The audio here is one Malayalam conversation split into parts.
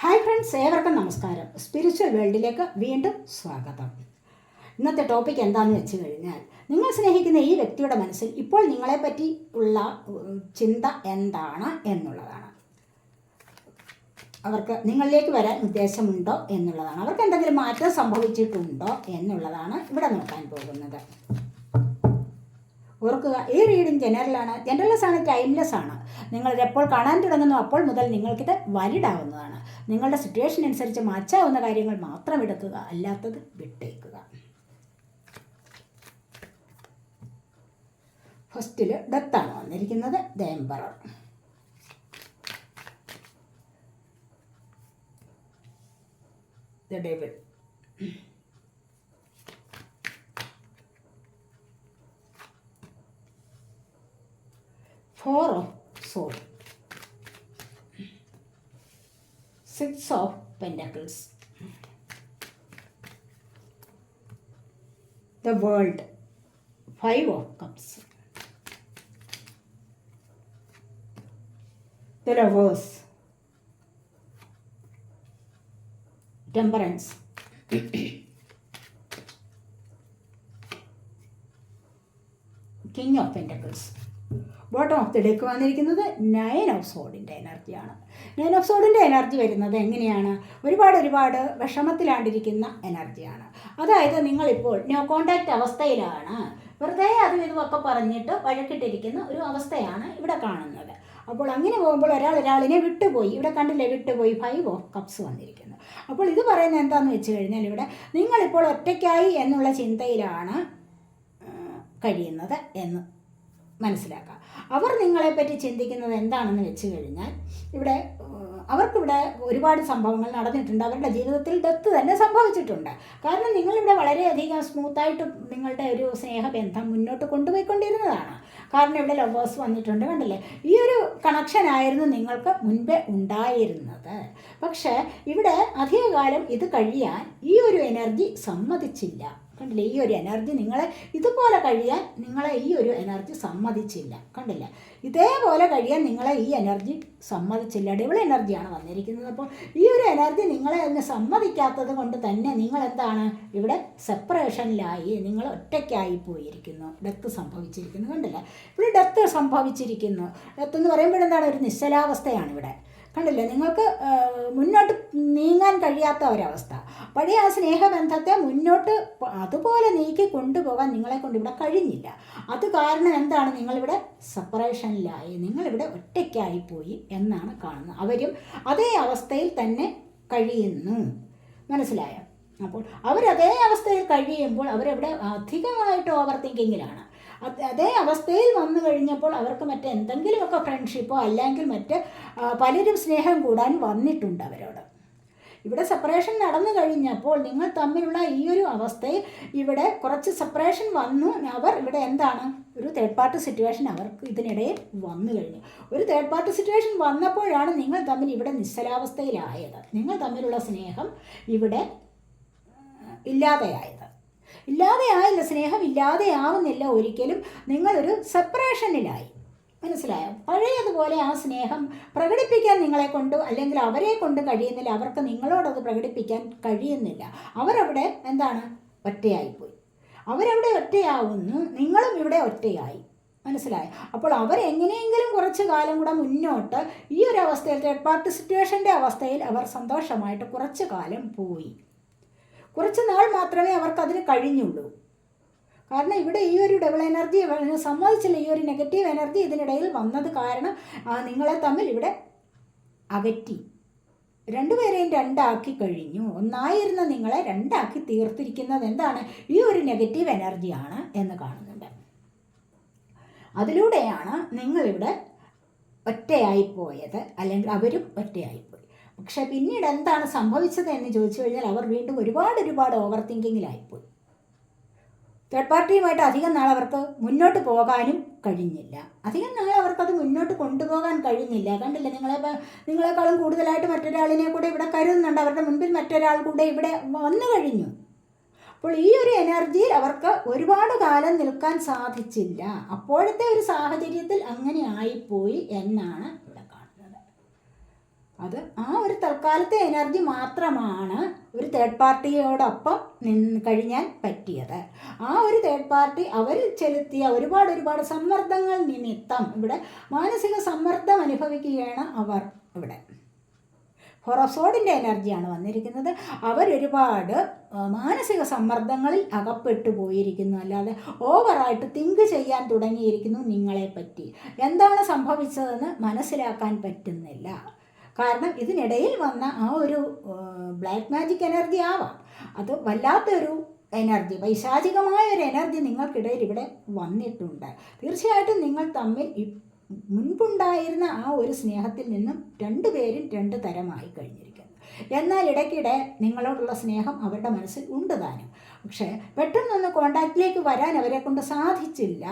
ഹായ് ഫ്രണ്ട്സ് ഏവർക്കും നമസ്കാരം. സ്പിരിച്വൽ വേൾഡിലേക്ക് വീണ്ടും സ്വാഗതം. ഇന്നത്തെ ടോപ്പിക് എന്താണെന്ന് വെച്ച് കഴിഞ്ഞാൽ നിങ്ങൾ സ്നേഹിക്കുന്ന ഈ വ്യക്തിയുടെ മനസ്സിൽ ഇപ്പോൾ നിങ്ങളെപ്പറ്റി ഉള്ള ചിന്ത എന്താണ് എന്നുള്ളതാണ്. അവർക്ക് നിങ്ങളിലേക്ക് വരാൻ ഉദ്ദേശമുണ്ടോ എന്നുള്ളതാണ്. അവർക്ക് എന്തെങ്കിലും മാറ്റം സംഭവിച്ചിട്ടുണ്ടോ എന്നുള്ളതാണ് ഇവിടെ നോക്കാൻ പോകുന്നത്. ഓർക്കുക ഈ റീഡിംഗ് ജനറലാണ് ജനറൽലെസ് ആണ് ടൈംലെസ് ആണ്. നിങ്ങൾ എപ്പോൾ കാണാൻ തുടങ്ങുന്നു അപ്പോൾ മുതൽ നിങ്ങൾക്കിത് വാലിഡ് ആവുന്നതാണ്. നിങ്ങളുടെ സിറ്റുവേഷൻ അനുസരിച്ച് മാച്ചാവുന്ന കാര്യങ്ങൾ മാത്രം എടുക്കുക അല്ലാത്തത് വിട്ടേക്കുക. ഫസ്റ്റിൽ ഡെത്താണ് വന്നിരിക്കുന്നത് the emperor the four of sword, six of pentacles. The world, five of cups. The Reverse, temperance. King of Pentacles. Bottom of the deck വന്നിരിക്കുന്നത് നയൻ ഓഫ് സോഡിന്റെ എനർജിയാണ് നയൻ ഓഫ് സോഡിന്റെ എനർജി വരുന്നത് എങ്ങനെയാണ്? ഒരുപാട് ഒരുപാട് വിഷമത്തിലാണ്ടിരിക്കുന്ന എനർജിയാണ് അതായത് നിങ്ങളിപ്പോൾ നോ കോണ്ടാക്റ്റ് അവസ്ഥയിലാണ്. വെറുതെ അതും ഇതുമൊക്കെ പറഞ്ഞിട്ട് വഴക്കിട്ടിരിക്കുന്ന ഒരു അവസ്ഥയാണ് ഇവിടെ കാണുന്നത്. അപ്പോൾ അങ്ങനെ പോകുമ്പോൾ ഒരാൾ ഒരാളിനെ വിട്ടുപോയി. ഇവിടെ കണ്ടില്ലേ? വിട്ടുപോയി. ഫൈവ് ഓഫ് കപ്സ് വന്നിരിക്കുന്നു. അപ്പോൾ ഇത് പറയുന്നത് എന്താണെന്ന് വെച്ച് കഴിഞ്ഞാൽ ഇവിടെ നിങ്ങളിപ്പോൾ ഒറ്റയ്ക്കായി എന്നുള്ള ചിന്തയിലാണ് കഴിയുന്നത് എന്ന്. മനസ്സിലാക്കുക അവർ നിങ്ങളെപ്പറ്റി ചിന്തിക്കുന്നത് എന്താണെന്ന് വെച്ച് കഴിഞ്ഞാൽ ഇവിടെ അവർക്കിവിടെ ഒരുപാട് സംഭവങ്ങൾ നടന്നിട്ടുണ്ട്. അവരുടെ ജീവിതത്തിൽ ഡെത്ത് തന്നെ സംഭവിച്ചിട്ടുണ്ട്. കാരണം നിങ്ങളിവിടെ വളരെയധികം സ്മൂത്തായിട്ട് നിങ്ങളുടെ ഒരു സ്നേഹബന്ധം മുന്നോട്ട് കൊണ്ടുപോയിക്കൊണ്ടിരുന്നതാണ്. കാരണം ഇവിടെ ലവേഴ്സ് വന്നിട്ടുണ്ട് കണ്ടില്ലേ? ഈ ഒരു കണക്ഷനായിരുന്നു നിങ്ങൾക്ക് മുൻപേ ഉണ്ടായിരുന്നത്. പക്ഷേ ഇവിടെ അധികകാലം ഇത് കഴിയാൻ ഈ ഒരു എനർജി സമ്മതിച്ചില്ല. കണ്ടില്ലേ? ഈ ഒരു എനർജി നിങ്ങളെ ഇതുപോലെ കഴിയാൻ നിങ്ങളെ ഈ ഒരു എനർജി സമ്മതിച്ചില്ല. കണ്ടില്ല? ഇതേപോലെ കഴിയാൻ നിങ്ങളെ ഈ എനർജി സമ്മതിച്ചില്ല. ഡബിൾ എനർജിയാണ് വന്നിരിക്കുന്നത്. അപ്പോൾ ഈ ഒരു എനർജി നിങ്ങളെ അതിനെ സമ്മതിക്കാത്തത് കൊണ്ട് തന്നെ നിങ്ങൾ എന്താണ്? ഇവിടെ സെപ്പറേഷനിലായി നിങ്ങൾ ഒറ്റയ്ക്കായി പോയിരിക്കുന്നു. ഡെത്ത് സംഭവിച്ചിരിക്കുന്നു. കണ്ടില്ല? ഇവിടെ ഡെത്ത് സംഭവിച്ചിരിക്കുന്നു. ഡെത്ത് എന്ന് പറയുമ്പോഴെന്താണ്? ഒരു നിശ്ചലാവസ്ഥയാണ് ഇവിടെ. കണ്ടില്ലേ? നിങ്ങൾക്ക് മുന്നോട്ട് നീങ്ങാൻ കഴിയാത്ത ഒരവസ്ഥ. പഴയ ആ സ്നേഹബന്ധത്തെ മുന്നോട്ട് അതുപോലെ നീക്കി കൊണ്ടുപോകാൻ നിങ്ങളെ കൊണ്ട് ഇവിടെ കഴിഞ്ഞില്ല. അത് കാരണം എന്താണ്? നിങ്ങളിവിടെ സെപ്പറേഷനിലായി നിങ്ങളിവിടെ ഒറ്റയ്ക്കായി പോയി എന്നാണ് കാണുന്നത്. അവരും അതേ അവസ്ഥയിൽ തന്നെ കഴിയുന്നു. മനസ്സിലായോ? അപ്പോൾ അവരതേ അവസ്ഥയിൽ കഴിയുമ്പോൾ അവരവിടെ അധികമായിട്ട് ഓവർ തിങ്കിങ്ങിലാണ് അത് അവസ്ഥയിൽ വന്നു കഴിഞ്ഞപ്പോൾ അവർക്ക് മറ്റെന്തെങ്കിലുമൊക്കെ ഫ്രണ്ട്ഷിപ്പോ അല്ലെങ്കിൽ മറ്റ് പലരും സ്നേഹം കൂടാൻ വന്നിട്ടുണ്ട് അവരോട്. ഇവിടെ സെപ്പറേഷൻ നടന്നു കഴിഞ്ഞപ്പോൾ നിങ്ങൾ തമ്മിലുള്ള ഈ ഒരു അവസ്ഥയിൽ ഇവിടെ കുറച്ച് സെപ്പറേഷൻ വന്നു. അവർ ഇവിടെ എന്താണ്? ഒരു തേർഡ് പാർട്ടി സിറ്റുവേഷൻ അവർക്ക് ഇതിനിടയിൽ വന്നു കഴിഞ്ഞു. ഒരു തേർഡ് പാർട്ടി സിറ്റുവേഷൻ വന്നപ്പോഴാണ് നിങ്ങൾ തമ്മിൽ ഇവിടെ നിശ്ചലാവസ്ഥയിലായത്. നിങ്ങൾ തമ്മിലുള്ള സ്നേഹം ഇവിടെ ഇല്ലാതെയായത്. ഇല്ലാതെയായില്ല സ്നേഹം ഇല്ലാതെയാവുന്നില്ല ഒരിക്കലും. നിങ്ങളൊരു സെപ്പറേഷനിലായി മനസ്സിലായോ? പഴയതുപോലെ ആ സ്നേഹം പ്രകടിപ്പിക്കാൻ നിങ്ങളെ കൊണ്ട് അല്ലെങ്കിൽ അവരെ കൊണ്ട് കഴിയുന്നില്ല. അവർക്ക് നിങ്ങളോടത് പ്രകടിപ്പിക്കാൻ കഴിയുന്നില്ല. അവരവിടെ എന്താണ്? ഒറ്റയായിപ്പോയി. അവരവിടെ ഒറ്റയാവുന്നു. നിങ്ങളും ഇവിടെ ഒറ്റയായി. മനസ്സിലായി? അപ്പോൾ അവരെങ്ങനെയെങ്കിലും കുറച്ച് കാലം കൂടെ മുന്നോട്ട് ഈ ഒരു അവസ്ഥയിൽ തേർഡ് പാർട്ടി സിറ്റുവേഷന്റെ അവസ്ഥയിൽ അവർ സന്തോഷമായിട്ട് കുറച്ച് കാലം പോയി. കുറച്ച് നാൾ മാത്രമേ അവർക്ക് അതിന് കഴിഞ്ഞുള്ളൂ. കാരണം ഇവിടെ ഈ ഒരു ഡബിൾ എനർജി സമ്മതിച്ചില്ല ഈ ഒരു നെഗറ്റീവ് എനർജി ഇതിനിടയിൽ വന്നത് കാരണം നിങ്ങളെ തമ്മിൽ ഇവിടെ അകറ്റി. രണ്ടുപേരെയും രണ്ടാക്കി കഴിഞ്ഞു. ഒന്നായിരുന്ന നിങ്ങളെ രണ്ടാക്കി തീർത്തിരിക്കുന്നത് എന്താണ്? ഈ ഒരു നെഗറ്റീവ് എനർജിയാണ് എന്ന് കാണുന്നുണ്ട്. അതിലൂടെയാണ് നിങ്ങളിവിടെ ഒറ്റയായി പോയത് അല്ലെങ്കിൽ അവരും ഒറ്റയായിപ്പോയി പക്ഷെ പിന്നീട് എന്താണ് സംഭവിച്ചത് എന്ന് ചോദിച്ചു കഴിഞ്ഞാൽ അവർ വീണ്ടും ഒരുപാട് ഒരുപാട് ഓവർ തിങ്കിങ്ങിലായിപ്പോയി തേർഡ് പാർട്ടിയുമായിട്ട് അധികം നാൾ അവർക്ക് മുന്നോട്ട് പോകാനും കഴിഞ്ഞില്ല. അധികം നാൾ അവർക്കത് മുന്നോട്ട് കൊണ്ടുപോകാൻ കഴിഞ്ഞില്ല. കണ്ടില്ല? നിങ്ങളെ നിങ്ങളെക്കാളും കൂടുതലായിട്ട് മറ്റൊരാളിനെ കൂടെ ഇവിടെ കരുതുന്നുണ്ട്. അവരുടെ മുൻപിൽ മറ്റൊരാൾ കൂടെ ഇവിടെ വന്നു കഴിഞ്ഞു. അപ്പോൾ ഈ ഒരു എനർജിയിൽ അവർക്ക് ഒരുപാട് കാലം നിൽക്കാൻ സാധിച്ചില്ല. അപ്പോഴത്തെ ഒരു സാഹചര്യത്തിൽ അങ്ങനെ ആയിപ്പോയി എന്നാണ് അത് ആ ഒരു തൽക്കാലത്തെ എനർജി മാത്രമാണ് ഒരു തേർഡ് പാർട്ടിയോടൊപ്പം നിന്ന് കഴിഞ്ഞാൽ പറ്റിയത്. ആ ഒരു തേർഡ് പാർട്ടി അവർ ചെലുത്തിയ ഒരുപാട് ഒരുപാട് സമ്മർദ്ദങ്ങൾ നിമിത്തം ഇവിടെ മാനസിക സമ്മർദ്ദം അനുഭവിക്കുകയാണ് അവർ ഇവിടെ. ഹൊറസോഡിന്റെ എനർജിയാണ് വന്നിരിക്കുന്നത്. അവരൊരുപാട് മാനസിക സമ്മർദ്ദങ്ങളിൽ അകപ്പെട്ടു പോയിരിക്കുന്നു. അല്ലാതെ ഓവറായിട്ട് തിങ്ക് ചെയ്യാൻ തുടങ്ങിയിരിക്കുന്നു നിങ്ങളെപ്പറ്റി. എന്താണ് സംഭവിച്ചതെന്ന് മനസ്സിലാക്കാൻ പറ്റുന്നില്ല. കാരണം ഇതിനിടയിൽ വന്ന ആ ഒരു ബ്ലാക്ക് മാജിക് എനർജി ആവാം. അത് വല്ലാത്തൊരു എനർജി പൈശാചികമായ ഒരു എനർജി നിങ്ങൾക്കിടയിൽ ഇവിടെ വന്നിട്ടുണ്ട്. തീർച്ചയായിട്ടും നിങ്ങൾ തമ്മിൽ മുൻപുണ്ടായിരുന്ന ആ ഒരു സ്നേഹത്തിൽ നിന്നും രണ്ടുപേരും രണ്ട് തരമായി കഴിഞ്ഞിരിക്കുന്നു. എന്നാൽ ഇടയ്ക്കിടെ നിങ്ങളോടുള്ള സ്നേഹം അവരുടെ മനസ്സിൽ ഉണ്ട് താനും. പക്ഷേ പെട്ടെന്നൊന്ന് കോണ്ടാക്റ്റിലേക്ക് വരാൻ അവരെ കൊണ്ട് സാധിച്ചില്ല.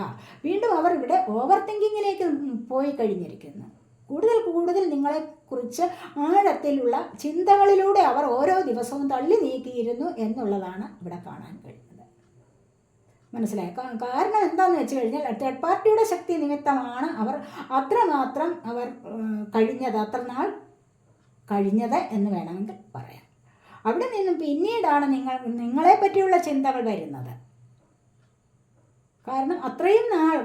വീണ്ടും അവർ ഇവിടെ ഓവർ തിങ്കിങ്ങിലേക്ക് പോയി കഴിഞ്ഞിരിക്കുന്നു. കൂടുതൽ കൂടുതൽ നിങ്ങളെക്കുറിച്ച് ആഴത്തിലുള്ള ചിന്തകളിലൂടെ അവർ ഓരോ ദിവസവും തള്ളി നീക്കിയിരുന്നു എന്നുള്ളതാണ് ഇവിടെ കാണാൻ കഴിയുന്നത്. മനസ്സിലായി? കാരണം എന്താണെന്ന് വെച്ച് കഴിഞ്ഞാൽ തേർഡ് പാർട്ടിയുടെ ശക്തി നിമിത്തമാണ് അവർ അത്രമാത്രം അവർ കഴിഞ്ഞത് അത്ര നാൾ കഴിഞ്ഞത് എന്ന് വേണമെങ്കിൽ പറയാം. അവിടെ നിന്നും പിന്നീടാണ് നിങ്ങൾ നിങ്ങളെ പറ്റിയുള്ള ചിന്തകൾ വരുന്നത്. കാരണം അത്രയും നാൾ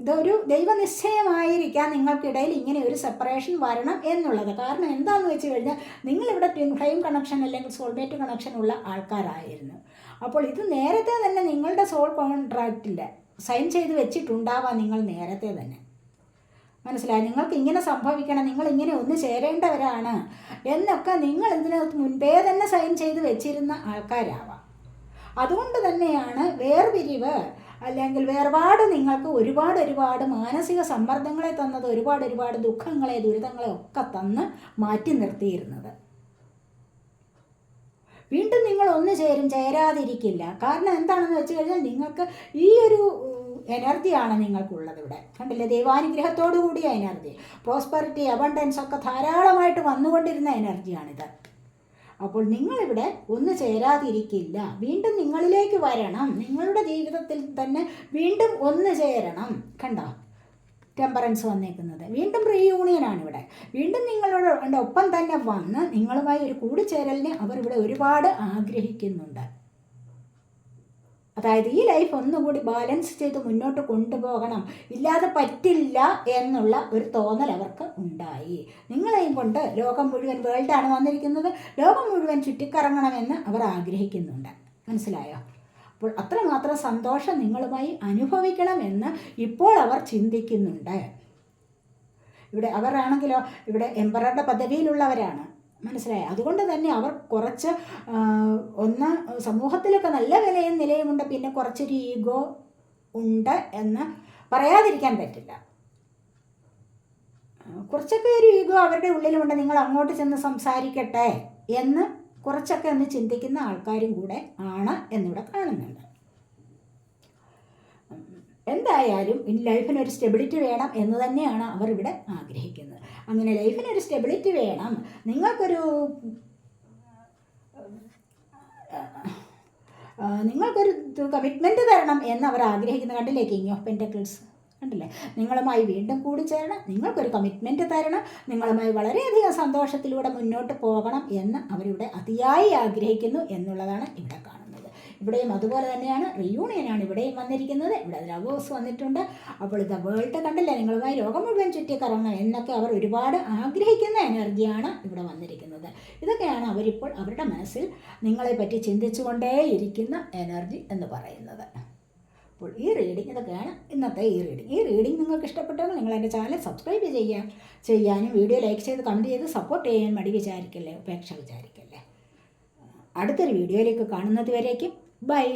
ഇതൊരു ദൈവനിശ്ചയമായിരിക്കാം നിങ്ങൾക്കിടയിൽ ഇങ്ങനെ ഒരു സെപ്പറേഷൻ വരണം എന്നുള്ളത്. കാരണം എന്താണെന്ന് വെച്ച് കഴിഞ്ഞാൽ നിങ്ങളിവിടെ ട്വിൻ ഫ്ലെയിം കണക്ഷൻ അല്ലെങ്കിൽ സോൾമേറ്റ് കണക്ഷൻ ഉള്ള ആൾക്കാരായിരുന്നു. അപ്പോൾ ഇത് നേരത്തെ തന്നെ നിങ്ങളുടെ സോൾ കോൺട്രാക്റ്റിൽ സൈൻ ചെയ്ത് വെച്ചിട്ടുണ്ടാവാം നിങ്ങൾ നേരത്തെ തന്നെ. മനസ്സിലായി? നിങ്ങൾക്ക് ഇങ്ങനെ സംഭവിക്കണം നിങ്ങൾ ഇങ്ങനെ ഒന്ന് ചേരേണ്ടവരാണ് എന്നൊക്കെ നിങ്ങൾ ഇതിനകത്ത് മുൻപേ തന്നെ സൈൻ ചെയ്ത് വെച്ചിരുന്ന ആൾക്കാരാവാം. അതുകൊണ്ട് തന്നെയാണ് വേർപിരിവ് അല്ലെങ്കിൽ വേർപാട് നിങ്ങൾക്ക് ഒരുപാട് ഒരുപാട് മാനസിക സമ്മർദ്ദങ്ങളെ തന്നത് ഒരുപാട് ഒരുപാട് ദുഃഖങ്ങളെ ദുരിതങ്ങളെ ഒക്കെ തന്ന് മാറ്റി നിർത്തിയിരുന്നത്. വീണ്ടും നിങ്ങൾ ഒന്ന് ചേരും ചേരാതിരിക്കില്ല. കാരണം എന്താണെന്ന് വെച്ച് കഴിഞ്ഞാൽ നിങ്ങൾക്ക് ഈ ഒരു എനർജിയാണ് നിങ്ങൾക്കുള്ളത് ഇവിടെ. കണ്ടില്ലേ? ദൈവാനുഗ്രഹത്തോടു കൂടിയ എനർജി പ്രോസ്പെറിറ്റി അബണ്ടൻസ് ഒക്കെ ധാരാളമായിട്ട് വന്നുകൊണ്ടിരുന്ന എനർജിയാണിത് അപ്പോൾ നിങ്ങളിവിടെ ഒന്ന് ചേരാതിരിക്കില്ല. വീണ്ടും നിങ്ങളിലേക്ക് വരണം. നിങ്ങളുടെ ജീവിതത്തിൽ തന്നെ വീണ്ടും ഒന്ന് ചേരണം. കണ്ടോ? ടെമ്പറൻസ് വന്നേക്കുന്നത്. വീണ്ടും റീയൂണിയനാണ് ഇവിടെ വീണ്ടും നിങ്ങളോട് ഒപ്പം തന്നെ വന്ന് നിങ്ങളുമായി ഒരു കൂടിച്ചേരലിനെ അവർ ഇവിടെ ഒരുപാട് ആഗ്രഹിക്കുന്നുണ്ട്. അതായത് ഈ ലൈഫ് ഒന്നുകൂടി ബാലൻസ് ചെയ്ത് മുന്നോട്ട് കൊണ്ടുപോകണം. ഇല്ലാതെ പറ്റില്ല എന്നുള്ള ഒരു തോന്നൽ അവർക്ക് ഉണ്ടായി. നിങ്ങളെയും കൊണ്ട് ലോകം മുഴുവൻ വേൾഡാണ് വന്നിരിക്കുന്നത്. ലോകം മുഴുവൻ ചുറ്റിക്കറങ്ങണമെന്ന് അവർ ആഗ്രഹിക്കുന്നുണ്ട്. മനസ്സിലായോ? അപ്പോൾ അത്രമാത്രം സന്തോഷം നിങ്ങളുമായി അനുഭവിക്കണമെന്ന് ഇപ്പോൾ അവർ ചിന്തിക്കുന്നുണ്ട്. ഇവിടെ അവരാണെങ്കിലോ ഇവിടെ എംബറുടെ പദവിയിലുള്ളവരാണ്. മനസ്സിലായി? അതുകൊണ്ട് തന്നെ അവർ കുറച്ച് ഒന്ന് സമൂഹത്തിലൊക്കെ നല്ല വിലയും നിലയുമുണ്ട് പിന്നെ കുറച്ചൊരു ഈഗോ ഉണ്ട് എന്ന് പറയാതിരിക്കാൻ പറ്റില്ല. കുറച്ചൊക്കെ ഒരു ഈഗോ അവരുടെ ഉള്ളിലുണ്ട് നിങ്ങൾ അങ്ങോട്ട് ചെന്ന് സംസാരിക്കട്ടെ എന്ന് കുറച്ചൊക്കെ ഒന്ന് ചിന്തിക്കുന്ന ആൾക്കാരും കൂടെ ആണ് എന്നിവിടെ കാണുന്നുണ്ട് എന്തായാലും ഇനി ലൈഫിന് ഒരു സ്റ്റെബിലിറ്റി വേണം എന്ന് തന്നെയാണ് അവർ ഇവിടെ ആഗ്രഹിക്കുന്നത്. അങ്ങനെ ലൈഫിന് ഒരു സ്റ്റെബിലിറ്റി വേണം. നിങ്ങൾക്കൊരു നിങ്ങൾക്കൊരു കമ്മിറ്റ്മെന്റ് തരണം എന്ന് അവർ ആഗ്രഹിക്കുന്ന. കണ്ടില്ലേ കിങ് ഓഫ് പെന്റക്കിൾസ് കണ്ടില്ലേ? നിങ്ങളുമായി വീണ്ടും കൂടിച്ചേരണം. നിങ്ങൾക്കൊരു കമ്മിറ്റ്മെന്റ് തരണം. നിങ്ങളുമായി വളരെയധികം സന്തോഷത്തിലൂടെ മുന്നോട്ട് പോകണം എന്ന് അവരിവിടെ അതിയായി ആഗ്രഹിക്കുന്നു എന്നുള്ളതാണ് ഇവിടെ ഇവിടെയും അതുപോലെ തന്നെയാണ്. റിയൂണിയനാണ് ഇവിടെയും വന്നിരിക്കുന്നത്. ഇവിടെ ലവേഴ്സ് വന്നിട്ടുണ്ട്. അപ്പോൾ ഇത് വേൾഡ് കണ്ടില്ല? നിങ്ങളുമായി ലോകം മുഴുവൻ ചുറ്റിക്കറങ്ങണം എന്നൊക്കെ അവർ ഒരുപാട് ആഗ്രഹിക്കുന്ന എനർജിയാണ് ഇവിടെ വന്നിരിക്കുന്നത്. ഇതൊക്കെയാണ് അവരിപ്പോൾ അവരുടെ മനസ്സിൽ നിങ്ങളെ പറ്റി ചിന്തിച്ചുകൊണ്ടേയിരിക്കുന്ന എനർജി എന്ന് പറയുന്നത്. അപ്പോൾ ഈ റീഡിംഗ് ഇതൊക്കെയാണ് ഇന്നത്തെ ഈ റീഡിംഗ് ഈ റീഡിംഗ് നിങ്ങൾക്ക് ഇഷ്ടപ്പെട്ടെങ്കിൽ നിങ്ങൾ എന്റെ ചാനൽ സബ്സ്ക്രൈബ് ചെയ്യാം ചെയ്യാനും വീഡിയോ ലൈക്ക് ചെയ്ത് കമന്റ് ചെയ്ത് സപ്പോർട്ട് ചെയ്യാൻ മടി വിചാരിക്കല്ലേ? ഉപേക്ഷ വിചാരിക്കല്ലേ? അടുത്തൊരു വീഡിയോയിലേക്ക് കാണുന്നത് വരേക്കും. ബൈ